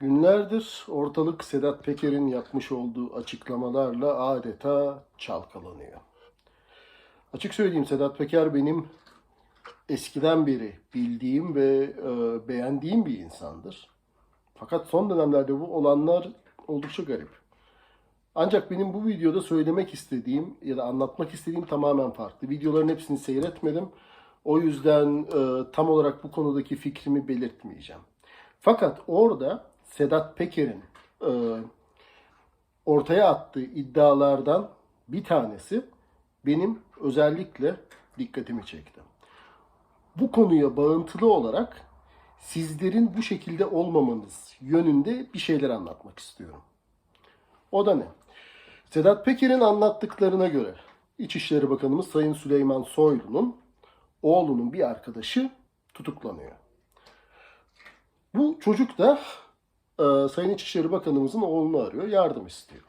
Günlerdir ortalık Sedat Peker'in yapmış olduğu açıklamalarla adeta çalkalanıyor. Açık söyleyeyim Sedat Peker benim eskiden beri bildiğim ve e, beğendiğim bir insandır. Fakat son dönemlerde bu olanlar oldukça garip. Ancak benim bu videoda söylemek istediğim ya da anlatmak istediğim tamamen farklı. Videoların hepsini seyretmedim. O yüzden e, tam olarak bu konudaki fikrimi belirtmeyeceğim. Fakat orada Sedat Peker'in e, ortaya attığı iddialardan bir tanesi benim özellikle dikkatimi çekti. Bu konuya bağıntılı olarak sizlerin bu şekilde olmamanız yönünde bir şeyler anlatmak istiyorum. O da ne? Sedat Peker'in anlattıklarına göre İçişleri Bakanımız Sayın Süleyman Soylu'nun oğlunun bir arkadaşı tutuklanıyor. Bu çocuk da e, Sayın İçişleri Bakanımızın oğlunu arıyor, yardım istiyor.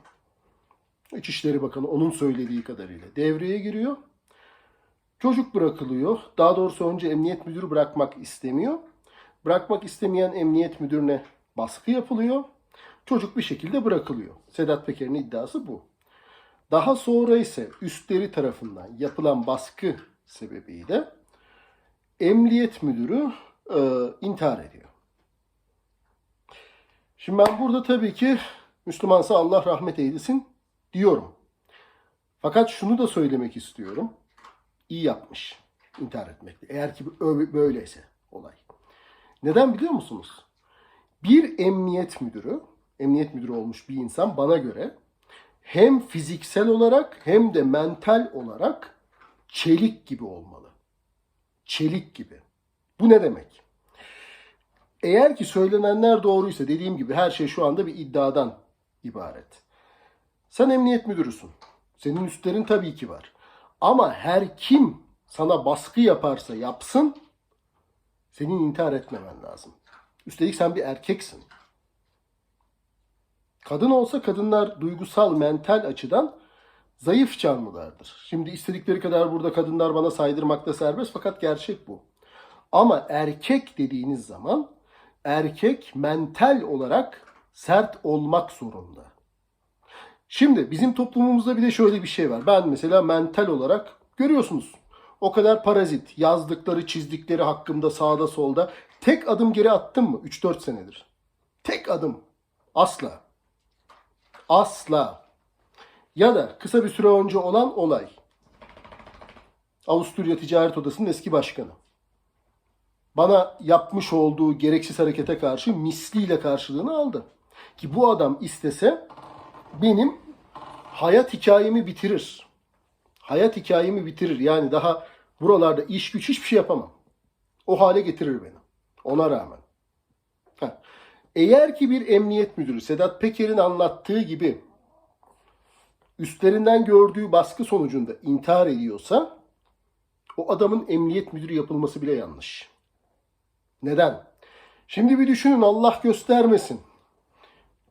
İçişleri Bakanı onun söylediği kadarıyla devreye giriyor. Çocuk bırakılıyor. Daha doğrusu önce emniyet müdürü bırakmak istemiyor. Bırakmak istemeyen emniyet müdürüne baskı yapılıyor. Çocuk bir şekilde bırakılıyor. Sedat Peker'in iddiası bu. Daha sonra ise üstleri tarafından yapılan baskı sebebiyle emniyet müdürü e, intihar ediyor. Şimdi ben burada tabii ki Müslümansa Allah rahmet eylesin diyorum. Fakat şunu da söylemek istiyorum. İyi yapmış intihar etmekte. Eğer ki böyleyse olay. Neden biliyor musunuz? Bir emniyet müdürü, emniyet müdürü olmuş bir insan bana göre hem fiziksel olarak hem de mental olarak çelik gibi olmalı. Çelik gibi. Bu ne demek? Eğer ki söylenenler doğruysa dediğim gibi her şey şu anda bir iddiadan ibaret. Sen emniyet müdürüsün. Senin üstlerin tabii ki var. Ama her kim sana baskı yaparsa yapsın senin intihar etmemen lazım. Üstelik sen bir erkeksin. Kadın olsa kadınlar duygusal, mental açıdan zayıf canlılardır. Şimdi istedikleri kadar burada kadınlar bana saydırmakta serbest fakat gerçek bu. Ama erkek dediğiniz zaman erkek mental olarak sert olmak zorunda. Şimdi bizim toplumumuzda bir de şöyle bir şey var. Ben mesela mental olarak görüyorsunuz. O kadar parazit, yazdıkları, çizdikleri hakkımda sağda solda tek adım geri attım mı? 3-4 senedir. Tek adım. Asla. Asla. Ya da kısa bir süre önce olan olay. Avusturya Ticaret Odası'nın eski başkanı. Bana yapmış olduğu gereksiz harekete karşı misliyle karşılığını aldı. Ki bu adam istese benim hayat hikayemi bitirir. Hayat hikayemi bitirir. Yani daha buralarda iş güç hiçbir şey yapamam. O hale getirir beni. Ona rağmen. Heh. Eğer ki bir emniyet müdürü Sedat Peker'in anlattığı gibi üstlerinden gördüğü baskı sonucunda intihar ediyorsa o adamın emniyet müdürü yapılması bile yanlış. Neden? Şimdi bir düşünün Allah göstermesin.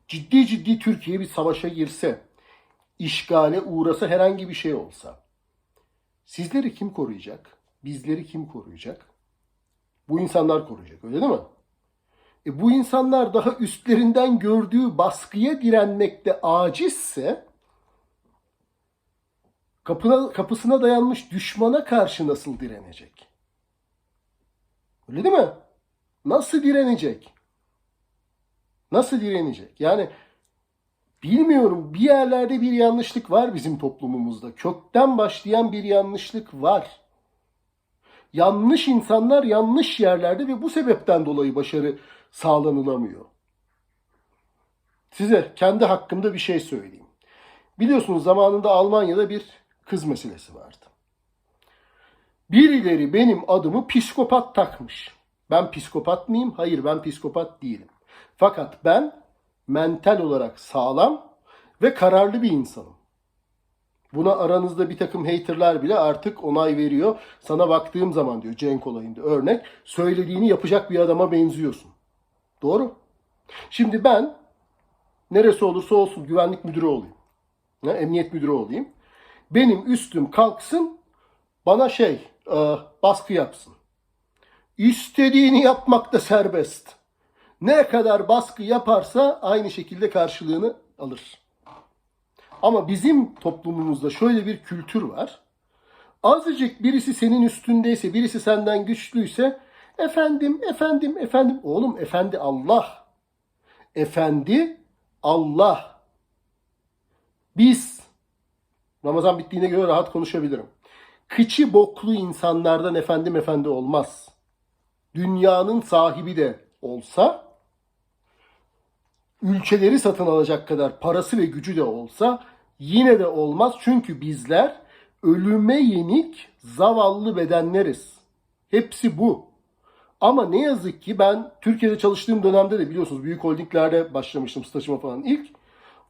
Ciddi ciddi Türkiye bir savaşa girse, işgale uğrasa herhangi bir şey olsa. Sizleri kim koruyacak? Bizleri kim koruyacak? Bu insanlar koruyacak öyle değil mi? E bu insanlar daha üstlerinden gördüğü baskıya direnmekte acizse kapına, kapısına dayanmış düşmana karşı nasıl direnecek? Öyle değil mi? Nasıl direnecek? Nasıl direnecek? Yani bilmiyorum bir yerlerde bir yanlışlık var bizim toplumumuzda. Kökten başlayan bir yanlışlık var. Yanlış insanlar yanlış yerlerde ve bu sebepten dolayı başarı sağlanılamıyor. Size kendi hakkımda bir şey söyleyeyim. Biliyorsunuz zamanında Almanya'da bir kız meselesi vardı. Birileri benim adımı psikopat takmış. Ben psikopat mıyım? Hayır ben psikopat değilim. Fakat ben mental olarak sağlam ve kararlı bir insanım. Buna aranızda bir takım haterlar bile artık onay veriyor. Sana baktığım zaman diyor Cenk olayında örnek. Söylediğini yapacak bir adama benziyorsun. Doğru. Şimdi ben neresi olursa olsun güvenlik müdürü olayım. Ne, emniyet müdürü olayım. Benim üstüm kalksın bana şey e, baskı yapsın. İstediğini yapmakta serbest. Ne kadar baskı yaparsa aynı şekilde karşılığını alır. Ama bizim toplumumuzda şöyle bir kültür var. Azıcık birisi senin üstündeyse, birisi senden güçlüyse efendim, efendim, efendim. Oğlum efendi Allah. Efendi Allah. Biz Ramazan bittiğine göre rahat konuşabilirim. Kıçı boklu insanlardan efendim efendi olmaz. Dünyanın sahibi de olsa, ülkeleri satın alacak kadar parası ve gücü de olsa yine de olmaz. Çünkü bizler ölüme yenik zavallı bedenleriz. Hepsi bu. Ama ne yazık ki ben Türkiye'de çalıştığım dönemde de biliyorsunuz büyük holdinglerde başlamıştım stajıma falan ilk.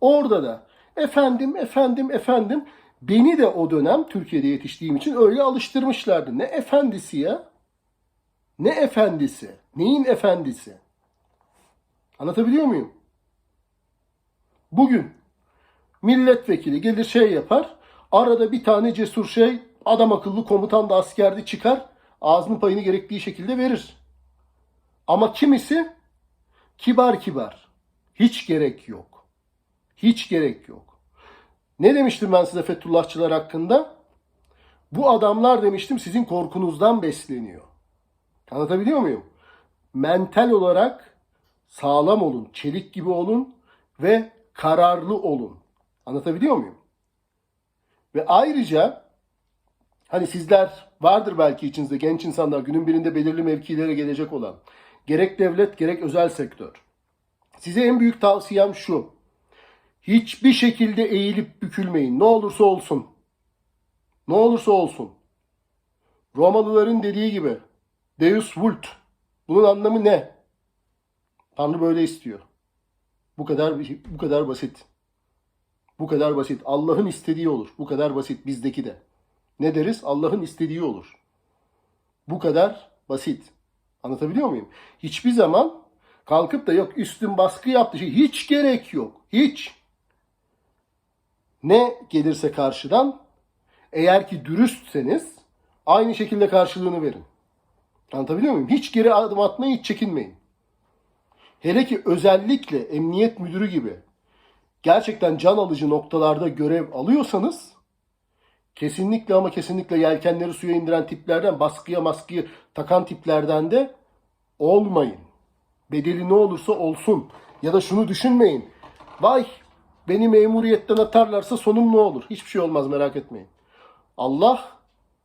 Orada da efendim efendim efendim beni de o dönem Türkiye'de yetiştiğim için öyle alıştırmışlardı. Ne efendisi ya? Ne efendisi? Neyin efendisi? Anlatabiliyor muyum? Bugün milletvekili gelir şey yapar. Arada bir tane cesur şey adam akıllı komutan da askerdi çıkar. Ağzının payını gerektiği şekilde verir. Ama kimisi kibar kibar. Hiç gerek yok. Hiç gerek yok. Ne demiştim ben size Fethullahçılar hakkında? Bu adamlar demiştim sizin korkunuzdan besleniyor. Anlatabiliyor muyum? Mental olarak sağlam olun, çelik gibi olun ve kararlı olun. Anlatabiliyor muyum? Ve ayrıca hani sizler vardır belki içinizde genç insanlar günün birinde belirli mevkilere gelecek olan. Gerek devlet gerek özel sektör. Size en büyük tavsiyem şu. Hiçbir şekilde eğilip bükülmeyin. Ne olursa olsun. Ne olursa olsun. Romalıların dediği gibi Deus vult. Bunun anlamı ne? Tanrı böyle istiyor. Bu kadar bu kadar basit. Bu kadar basit. Allah'ın istediği olur. Bu kadar basit bizdeki de. Ne deriz? Allah'ın istediği olur. Bu kadar basit. Anlatabiliyor muyum? Hiçbir zaman kalkıp da yok üstün baskı yaptı. Şey, hiç gerek yok. Hiç. Ne gelirse karşıdan eğer ki dürüstseniz aynı şekilde karşılığını verin. Anlatabiliyor muyum? Hiç geri adım atmayın, hiç çekinmeyin. Hele ki özellikle emniyet müdürü gibi gerçekten can alıcı noktalarda görev alıyorsanız kesinlikle ama kesinlikle yelkenleri suya indiren tiplerden, baskıya maskıyı takan tiplerden de olmayın. Bedeli ne olursa olsun. Ya da şunu düşünmeyin. Vay beni memuriyetten atarlarsa sonum ne olur? Hiçbir şey olmaz merak etmeyin. Allah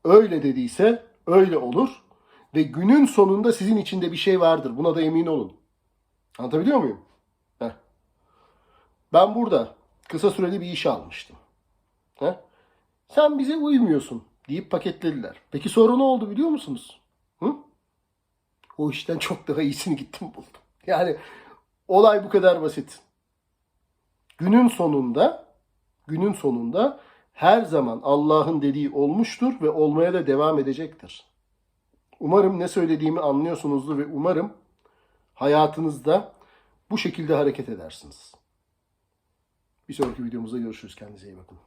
öyle dediyse öyle olur. Ve günün sonunda sizin içinde bir şey vardır. Buna da emin olun. Anlatabiliyor muyum? Heh. Ben burada kısa süreli bir iş almıştım. Heh. Sen bize uymuyorsun deyip paketlediler. Peki sonra ne oldu biliyor musunuz? Hı? O işten çok daha iyisini gittim buldum. Yani olay bu kadar basit. Günün sonunda günün sonunda her zaman Allah'ın dediği olmuştur ve olmaya da devam edecektir. Umarım ne söylediğimi anlıyorsunuzdur ve umarım hayatınızda bu şekilde hareket edersiniz. Bir sonraki videomuzda görüşürüz. Kendinize iyi bakın.